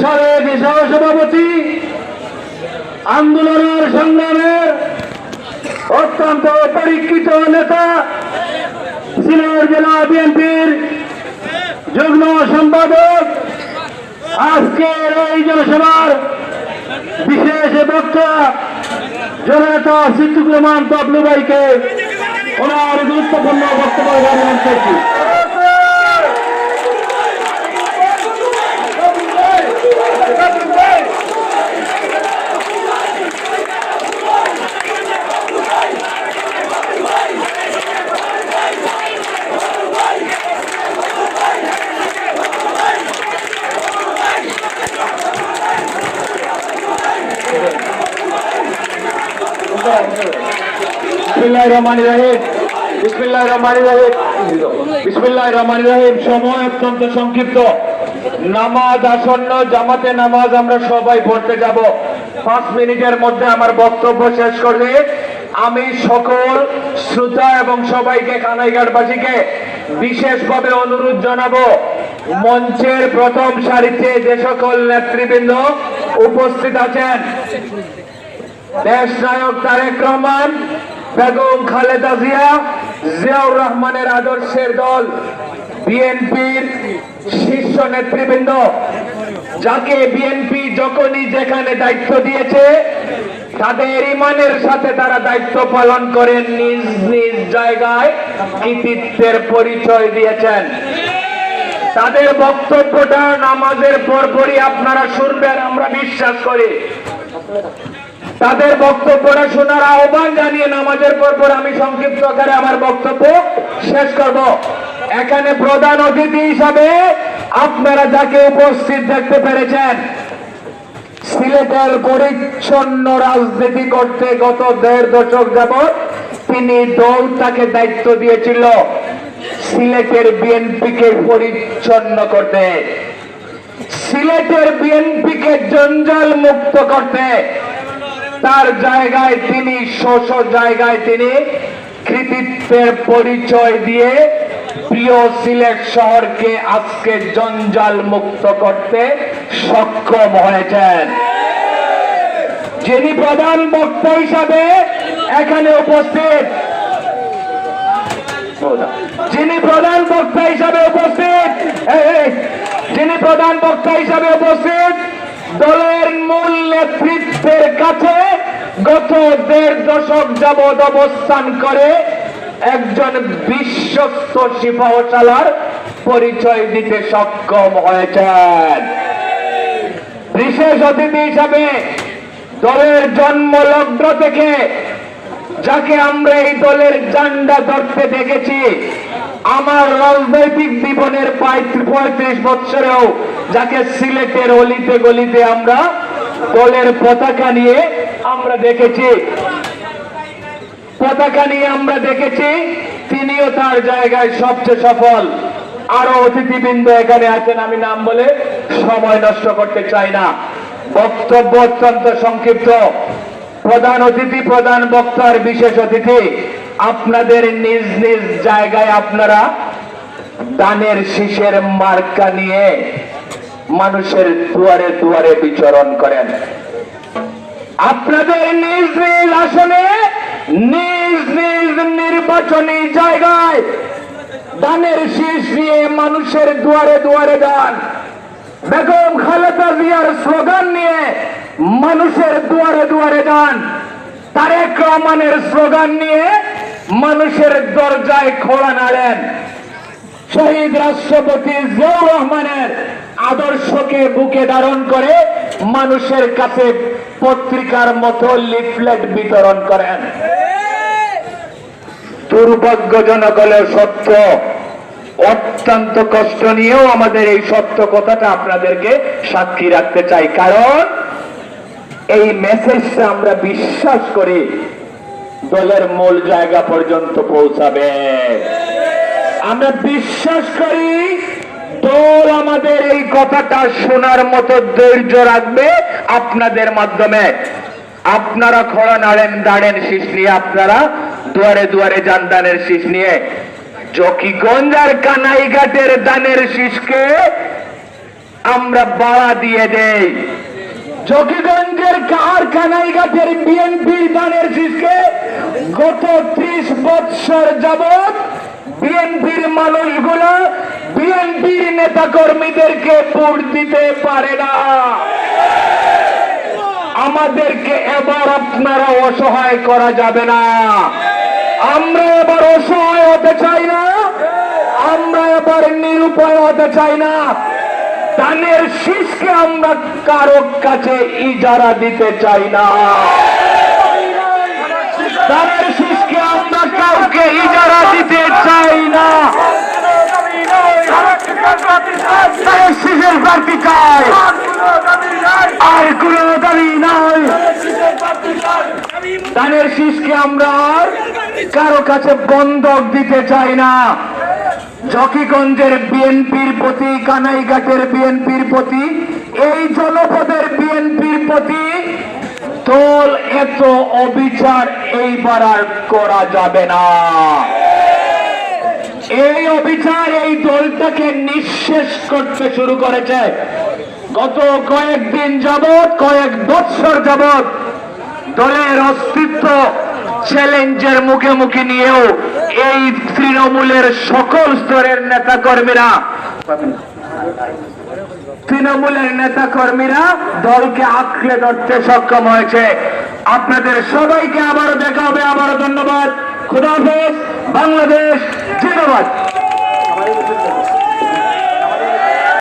সাবেক সহসভাপতি আন্দোলনের সংগ্রামের অত্যন্ত পরীক্ষিত নেতা সিলেট জেলা বিএনপির যুগ্ম সম্পাদক। আজকের এই জনসভার বিশেষ বক্তা জননেতা সিদ্দিকুর রহমান ভাইকে ওনার গুরুত্বপূর্ণ বক্তব্য সময় অত্যন্ত সংক্ষিপ্ত। নামাজ আসন্ন, জামাতে নামাজ আমরা সবাই পড়তে পাঁচ মিনিটের মধ্যে আমার বক্তব্য শেষ করলে আমি সকল শ্রোতা এবং সবাইকে কানাইঘাটবাসীকে বিশেষভাবে অনুরোধ জানাব, মঞ্চের প্রথম সারিতে যে সকল নেতৃবৃন্দ উপস্থিত আছেন দেশ নায়ক তারেক রহমান, বেগম খালেদা জিয়া, জিয়াউর রহমানের আদর্শের দল, বিএনপির শীর্ষ নেতৃবৃন্দ। যাকে বিএনপি যখনই যেখানে দায়িত্ব দিয়েছে, তাদের ইমানের সাথে তারা দায়িত্ব পালন করেন নিজ নিজ জায়গায় কৃতিত্বের পরিচয় দিয়েছেন। তাদের বক্তব্যটা নামাজের পরপরই আপনারা শুনবেন, আমরা বিশ্বাস করি। তাদের বক্তব্যটা শোনার আহ্বান জানিয়ে নামাজের পর পর আমি সংক্ষিপ্ত আকারে আমার বক্তব্য শেষ করব। এখানে প্রধান অতিথি হিসাবে আপনারা যাকে উপস্থিত দেখতে পেরেছেন, সিলেটের পরিচ্ছন্ন রাজনীতি করতে গত দেড় দশক যাবৎ তিনি দল তাকে দায়িত্ব দিয়েছিল সিলেটের বিএনপিকে পরিচ্ছন্ন করতে। সিলেটের বিএনপিকে জঞ্জাল মুক্ত করতে তার জায়গায় তিনি শোষ জায়গায় তিনি কৃতিত্বের পরিচয় দিয়ে প্রিয় সিলেট শহরকে আজকে জঞ্জাল মুক্ত করতে সক্ষম হয়েছেন। যিনি প্রধান বক্তা হিসাবে এখানে উপস্থিত। যিনি প্রধান বক্তা হিসাবে উপস্থিত। যিনি প্রধান বক্তা হিসাবে উপস্থিত। দলের মূল নেতৃত্বের কাছে গত দেড় দশক যাবৎ অবস্থান করে একজন বিশ্বস্ত সিপাহশালার পরিচয় দিতে সক্ষম হয়েছেন। বিশেষ অতিথি হিসাবে দলের জন্ম লগ্ন থেকে যাকে আমরা এই দলের জান্ডা ধরতে দেখেছি আমার রাজনৈতিক জীবনের পঁয়ত্রিশ বৎসরেও যাকে সিলেটের অলিতে গলিতে আমরা দলের পতাকা নিয়ে আমরা দেখেছি, পতাকা নিয়ে আমরা দেখেছি, তিনিও তার জায়গায় সবচেয়ে সফল। আরও অতিথিবৃন্দ এখানে আছেন, আমি নাম বলে সময় নষ্ট করতে চাই না। বক্তব্য অত্যন্ত সংক্ষিপ্ত। প্রধান অতিথি, প্রধান বক্তার বিশেষ অতিথি আপনাদের নিজ নিজ জায়গায় আপনারা দানের শীষের মার্কা নিয়ে মানুষের দুয়ারে দুয়ারে বিচরণ করেন। আপনাদের নিজ নিজ আসনে, নিজ নিজ নির্বাচনী জায়গায় দানের শীষ নিয়ে মানুষের দুয়ারে দুয়ারে যান। বেগম খালেদা জিয়ার স্লোগান নিয়ে মানুষের দুয়ারে দুয়ারে যান। তারেক রহমানের স্লোগান নিয়ে মানুষের দরজায় খোলা নাড়েন। শহীদ রাষ্ট্রপতি জিয়াউর রহমানের আদর্শকে বুকে ধারণ করে মানুষের কাছে পত্রিকার মতো লিফলেট বিতরণ করেন। দুর্ভাগ্যজনক হলে সত্য, অত্যন্ত কষ্ট নিয়েও আমাদের এই সত্য কথাটা আপনাদেরকে সাক্ষী রাখতে চাই। কারণ এই মেসেজটা আমরা বিশ্বাস করি। দলের মূল জায়গা পর্যন্ত পৌঁছাবে। আমরা বিশ্বাস করি, দল আমাদের এই কথাটা শোনার মতো ধৈর্য রাখবে আপনাদের মাধ্যমে। আপনারা খড়া নাড়েন, দাঁড়েন শীষ নিয়ে, আপনারা দুয়ারে দুয়ারে যান দানের শীষ নিয়ে। জকিগঞ্জ আর কানাইঘাটের দানের শীষকে আমরা বাড়া দিয়ে দেই। জকিগঞ্জের কারখানাই ঘাটের বিএনপি দানের শীষকে গত ত্রিশ বৎসর যাবৎ বিএনপির মানুষগুলো বিএনপির নেতা কর্মীদেরকে ভোট দিতে পারে না। আমাদেরকে এবার আপনারা অসহায় করা যাবে না। আমরা এবার অসহায় হতে চাই না। আমরা এবার নিরুপায় হতে চাই না। ধানের শীষকে আমরা কারও কাছে ইজারা দিতে চাই না। ধানের শীষকে আমরা কাউকে ইজারা দিতে চাই না। ধানের আমরা কারও কাছে বন্ধক দিতে চাই না। জকিগঞ্জের বিএনপির প্রতি, কানাইঘাটের বিএনপির প্রতি, এই জনপদের বিএনপির প্রতি দল এত অবিচার এইবার আর করা যাবে না। এই অবিচার এই দলটাকে নিঃশেষ করতে শুরু করেছে। গত কয়েকদিন যাবৎ, কয়েক বৎসর যাবৎ দলের অস্তিত্ব চ্যালেঞ্জের মুখে মুখে নিয়েও এই তৃণমূলের সকল স্তরের নেতা কর্মীরা তৃণমূলের নেতা কর্মীরা দলকে আঁকড়ে ধরতে সক্ষম হয়েছে। আপনাদের সবাইকে আবার দেখা হবে। আবার ধন্যবাদ। খুদাফেজ বাংলাদেশ জিন্দাবাদ।